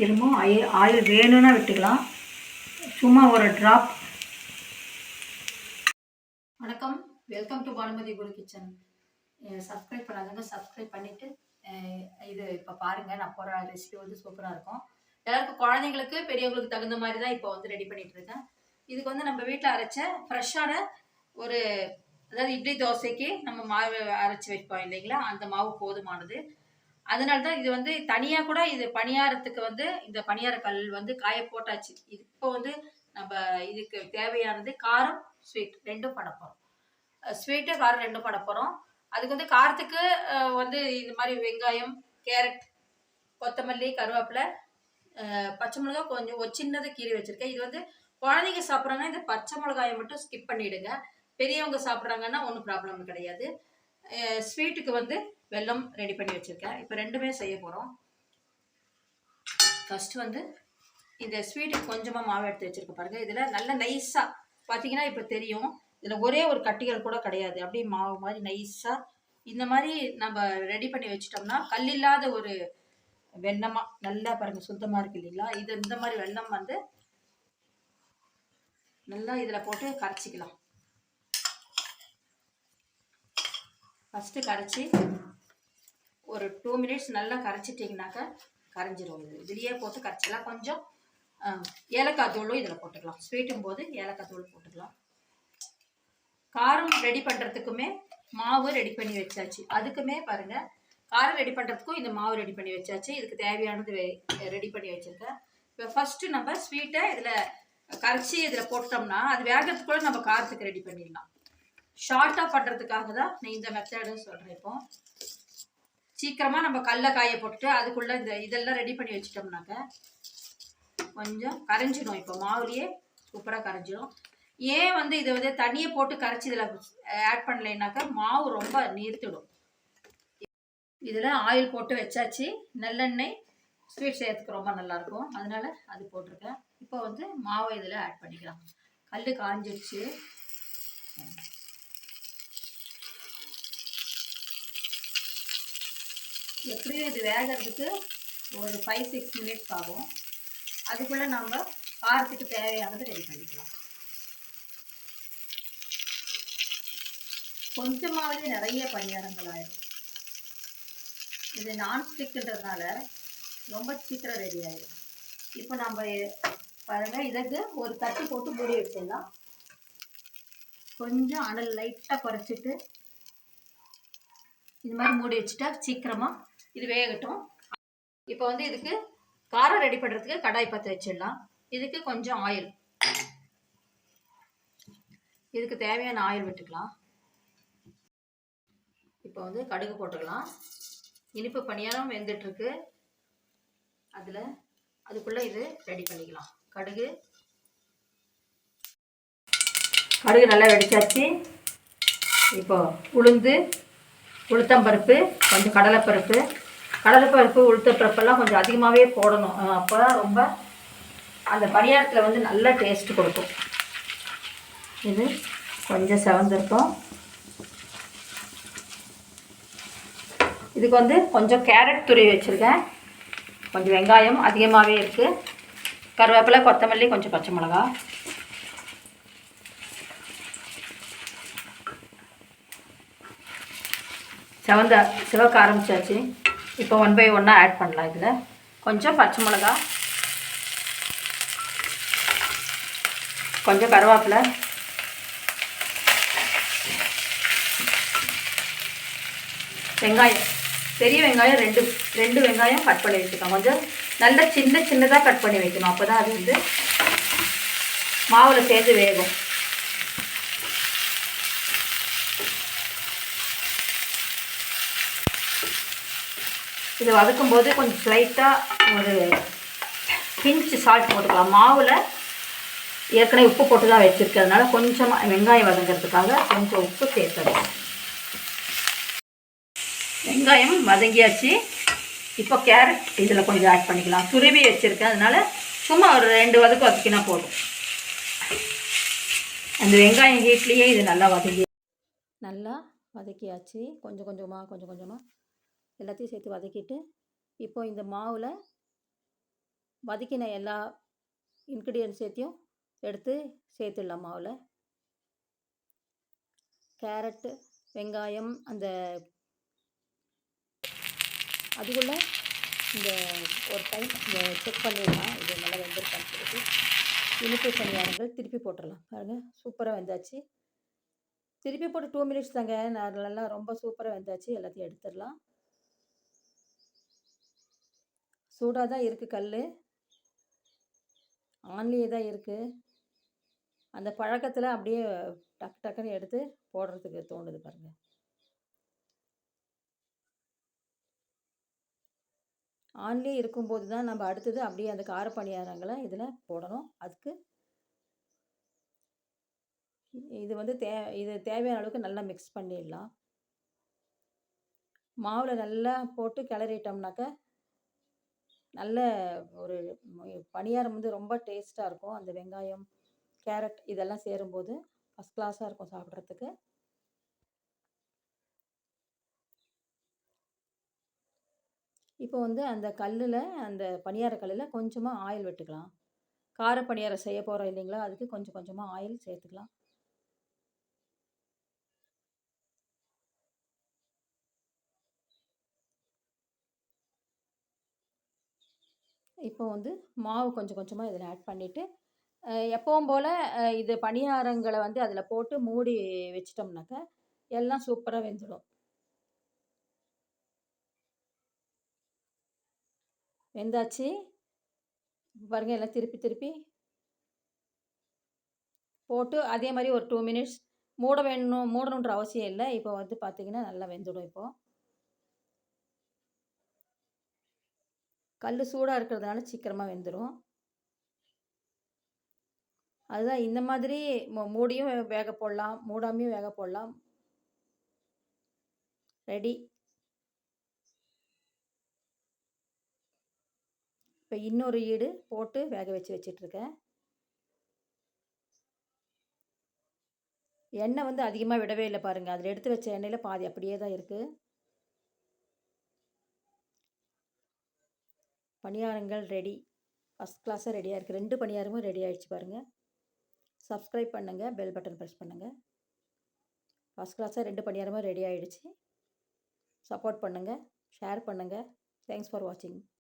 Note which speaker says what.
Speaker 1: திரும்பவும் oil oil வேணும்னா விட்டுக்கலாம் சும்மா ஒரு ட்ராப் வணக்கம் welcome to Bhanumathi Guru kitchen subscribe பண்ணாதவங்க சப்ஸ்கிரைப் பண்ணிவிட்டு இது இப்போ பாருங்கள் நான் போகிற ரெசிபி வந்து சூப்பராக இருக்கும் எல்லாருக்கும் குழந்தைங்களுக்கு பெரியவங்களுக்கு தகுந்த மாதிரி தான் இப்போ வந்து ரெடி பண்ணிகிட்டு இருக்கேன் இதுக்கு வந்து நம்ம வீட்டில் அரைச்ச ஃப்ரெஷ்ஷான ஒரு அதாவது இட்லி தோசைக்கு நம்ம மாவு அரைச்சி வைப்போம் இல்லைங்களா அந்த மாவு போதுமானது அதனால தான் இது வந்து தனியாக கூட இது பணியாரத்துக்கு வந்து இந்த பணியார கல் வந்து காய போட்டாச்சு இது இப்போ வந்து நம்ம இதுக்கு தேவையானது காரம் ஸ்வீட் ரெண்டும் பண்ண போகிறோம் ஸ்வீட்டு காரம் ரெண்டும் பண்ண போகிறோம் அதுக்கு வந்து காரத்துக்கு வந்து இந்த மாதிரி வெங்காயம் கேரட் கொத்தமல்லி கருவேப்பிலை பச்சை மிளகா கொஞ்சம் ஒரு சின்னது கீறி வச்சுருக்கேன் இது வந்து குழந்தைங்க சாப்பிட்றாங்க இந்த பச்சை மிளகாயை மட்டும் ஸ்கிப் பண்ணிவிடுங்க பெரியவங்க சாப்பிட்றாங்கன்னா ஒன்றும் ப்ராப்ளம் கிடையாது ஸ்வீட்டுக்கு வந்து வெல்லம் ரெடி பண்ணி வச்சுருக்கேன் இப்போ ரெண்டுமே செய்ய போகிறோம் ஃபஸ்ட்டு வந்து இந்த ஸ்வீட்டுக்கு கொஞ்சமாக மாவு எடுத்து வச்சுருக்க பாருங்கள் இதில் நல்ல நைஸாக பார்த்தீங்கன்னா இப்போ தெரியும் இதில் ஒரே ஒரு கட்டிகள் கூட கிடையாது அப்படியே மாவு மாதிரி நைஸாக இந்த மாதிரி நம்ம ரெடி பண்ணி வச்சிட்டோம்னா கல் இல்லாத ஒரு வெண்ணமாக நல்லா பாருங்கள் சுத்தமாக இருக்கு இல்லைங்களா இது இந்த மாதிரி வெண்ணம் வந்து நல்லா இதில் போட்டு கரைச்சிக்கலாம் ஃபஸ்ட்டு கரைச்சி ஒரு டூ மினிட்ஸ் நல்லா கரைச்சிட்டிங்கனாக்கா கரைஞ்சிரும் இது இதுலேயே போட்டு கரைச்சிடலாம் கொஞ்சம் ஏலக்காய் தூளும் இதில் போட்டுக்கலாம் ஸ்வீட்டும் போது ஏலக்காய் தூள் போட்டுக்கலாம் காரம் ரெடி பண்ணுறதுக்குமே மாவு ரெடி பண்ணி வச்சாச்சு அதுக்குமே பாருங்கள் காரம் ரெடி பண்ணுறதுக்கும் இந்த மாவு ரெடி பண்ணி வச்சாச்சு இதுக்கு தேவையானது ரெடி பண்ணி வச்சுருக்கேன் இப்போ ஃபஸ்ட்டு நம்ம ஸ்வீட்டை இதில் கரைச்சி இதில் போட்டோம்னா அது வேகத்துக்குள்ளே நம்ம காரத்துக்கு ரெடி பண்ணிடலாம் ஷார்ட்டாக பண்ணுறதுக்காக தான் நான் இந்த மெத்தடு சொல்கிறேன் இப்போ சீக்கிரமாக நம்ம கல்லை காய போட்டு அதுக்குள்ளே இந்த இதெல்லாம் ரெடி பண்ணி வச்சிட்டோம்னாக்க கொஞ்சம் கரைஞ்சிடும் இப்போ மாவுலேயே சூப்பராக கரைஞ்சிடும் ஏன் வந்து இதை வந்து தண்ணியை போட்டு கரைச்சி இதில் ஆட் பண்ணலைனாக்கா மாவு ரொம்ப நீர்த்திடும் இதில் ஆயில் போட்டு வச்சாச்சு நல்லெண்ணெய் ஸ்வீட் செய்யறதுக்கு ரொம்ப நல்லாயிருக்கும் அதனால் அது போட்டிருக்கேன் இப்போ வந்து மாவை இதில் ஆட் பண்ணிக்கலாம் கல் காஞ்சிடுச்சு எப்படியும் இது வேகிறதுக்கு ஒரு ஃபைவ் சிக்ஸ் மினிட்ஸ் ஆகும் அதுக்குள்ளே நம்ம காரத்துக்கு தேவையானது ரெடி பண்ணிக்கலாம் கொஞ்சமாவது நிறைய பணியாரங்கள் ஆயிடும் இது நான்ஸ்டிக்ன்றதுனால ரொம்ப சீக்கிரம் ரெடி ஆயிடும் இப்போ நம்ம பாருங்கள் இதற்கு ஒரு தட்டு போட்டு மூடி வச்சிடலாம் கொஞ்சம் அனல் லைட்டாக குறைச்சிட்டு இது மாதிரி மூடி வச்சுட்டா சீக்கிரமாக இது வேகட்டும் இப்போ வந்து இதுக்கு காரம் ரெடி பண்ணுறதுக்கு கடாய் பற்ற வச்சிடலாம் இதுக்கு கொஞ்சம் ஆயில் இதுக்கு தேவையான ஆயில் விட்டுக்கலாம் இப்போ வந்து கடுகு போட்டுக்கலாம் இனிப்பு பணியாரம் வெந்துட்டுருக்கு அதில் அதுக்குள்ளே இது ரெடி பண்ணிக்கலாம் கடுகு கடுகு நல்லா வெடிச்சாச்சு இப்போ உளுந்து உளுத்தம்பருப்பு கொஞ்சம் கடலைப்பருப்பு கடலைப்பருப்பு உளுத்தப்பருப்பெல்லாம் கொஞ்சம் அதிகமாகவே போடணும் அப்போ தான் ரொம்ப அந்த பணியாரத்தில் வந்து நல்ல டேஸ்ட்டு கொடுக்கும் இது கொஞ்சம் செவந்திருக்கும் இதுக்கு வந்து கொஞ்சம் கேரட் துருவி வச்சுருக்கேன் கொஞ்சம் வெங்காயம் அதிகமாகவே இருக்குது கருவேப்பிலை கொத்தமல்லி கொஞ்சம் பச்சை மிளகா செவந்த சிவக்க ஆரம்பித்தாச்சு இப்போ ஒன் பை ஒன்னாக ஆட் பண்ணலாம் இதில் கொஞ்சம் பச்சை மிளகா கொஞ்சம் கருவாப்பில் வெங்காயம் பெரிய வெங்காயம் ரெண்டு ரெண்டு வெங்காயம் கட் பண்ணி வச்சுக்கோங்க கொஞ்சம் நல்லா சின்ன சின்னதாக கட் பண்ணி வைக்கணும் அப்போ தான் அது வந்து மாவில் சேர்ந்து வேகும் இது வதக்கும் போது கொஞ்சம் ஸ்லைட்டாக ஒரு பிஞ்சு சால்ட் போட்டுக்கலாம் மாவில் ஏற்கனவே உப்பு போட்டு தான் வச்சுருக்கிறதுனால கொஞ்சமாக வெங்காயம் வதங்கிறதுக்காக கொஞ்சம் உப்பு சேர்த்துக்கலாம் வெங்காயம் வதங்கியாச்சு இப்போ கேரட் இதில் கொஞ்சம் ஆட் பண்ணிக்கலாம் துருவி வச்சுருக்கேன் அதனால் சும்மா ஒரு ரெண்டு வதக்கு வதக்கினா போதும் அந்த வெங்காயம் ஹீட்லேயே இது நல்லா வதங்கி நல்லா வதக்கியாச்சு கொஞ்சம் கொஞ்சமாக கொஞ்சம் கொஞ்சமாக எல்லாத்தையும் சேர்த்து வதக்கிட்டு இப்போ இந்த மாவில் வதக்கின எல்லா இன்க்ரீடியன்ட் சேர்த்தியும் எடுத்து சேர்த்துடலாம் மாவில் கேரட்டு வெங்காயம் அந்த அதுக்குள்ளே இந்த ஒரு டைம் இந்த செக் பண்ணிடலாம் இது நல்லா வெந்திருக்கான்னு சொல்லிட்டு இனிப்பு பணியாரங்கள் திருப்பி போட்டுடலாம் பாருங்கள் சூப்பராக வெந்தாச்சு திருப்பி போட்டு டூ மினிட்ஸ் தாங்க நல்லா ரொம்ப சூப்பராக வெந்தாச்சு எல்லாத்தையும் எடுத்துடலாம் சூடாக தான் இருக்குது கல் ஆன்லேயே தான் இருக்குது அந்த பழக்கத்தில் அப்படியே டக்கு டக்குன்னு எடுத்து போடுறதுக்கு தோணுது பாருங்கள் ஆன்லேயே இருக்கும்போது தான் நம்ம அடுத்தது அப்படியே அந்த காரப்பணியாரங்களை இதில் போடணும் அதுக்கு இது வந்து தே இது தேவையான அளவுக்கு நல்லா மிக்ஸ் பண்ணிடலாம் மாவில் நல்லா போட்டு கிளறிட்டோம்னாக்க நல்ல ஒரு பணியாரம் வந்து ரொம்ப டேஸ்ட்டாக இருக்கும் அந்த வெங்காயம் கேரட் இதெல்லாம் சேரும்போது ஃபஸ்ட் கிளாஸாக இருக்கும் சாப்பிட்றதுக்கு இப்போ வந்து அந்த கல்லில் அந்த பணியார கல்லில் கொஞ்சமாக ஆயில் விட்டுக்கலாம் கார பணியாரம் செய்ய போகிறோம் இல்லைங்களா அதுக்கு கொஞ்சம் கொஞ்சமாக ஆயில் சேர்த்துக்கலாம் இப்போ வந்து மாவு கொஞ்சம் கொஞ்சமாக இதில் ஆட் பண்ணிவிட்டு எப்பவும் போல் இது பணியாரங்களை வந்து அதில் போட்டு மூடி வச்சிட்டோம்னாக்க எல்லாம் சூப்பராக வெந்துடும் வெந்தாச்சு பாருங்கள் எல்லாம் திருப்பி திருப்பி போட்டு அதே மாதிரி ஒரு டூ மினிட்ஸ் மூட வேணும் மூடணுன்ற அவசியம் இல்லை இப்போ வந்து பார்த்திங்கன்னா நல்லா வெந்துடும் இப்போது கல் சூடாக இருக்கிறதுனால சீக்கிரமாக வெந்துடும் அதுதான் இந்த மாதிரி மூடியும் வேக போடலாம் மூடாமையும் வேக போடலாம் ரெடி இப்போ இன்னொரு ஈடு போட்டு வேக வச்சு வச்சிட்ருக்கேன் எண்ணெய் வந்து அதிகமாக விடவே இல்லை பாருங்கள் அதில் எடுத்து வச்ச எண்ணெயில் பாதி அப்படியே தான் இருக்குது பணியாரங்கள் ரெடி ஃபஸ்ட் கிளாஸாக ரெடியாக இருக்குது ரெண்டு பணியாரமும் ரெடி ஆகிடுச்சு பாருங்கள் சப்ஸ்கிரைப் பண்ணுங்கள் பெல் பட்டன் ப்ரெஸ் பண்ணுங்கள் ஃபஸ்ட் கிளாஸாக ரெண்டு பணியாரமும் ரெடி ஆகிடுச்சு சப்போர்ட் பண்ணுங்கள் ஷேர் பண்ணுங்கள் தேங்க்ஸ் ஃபார் வாட்சிங்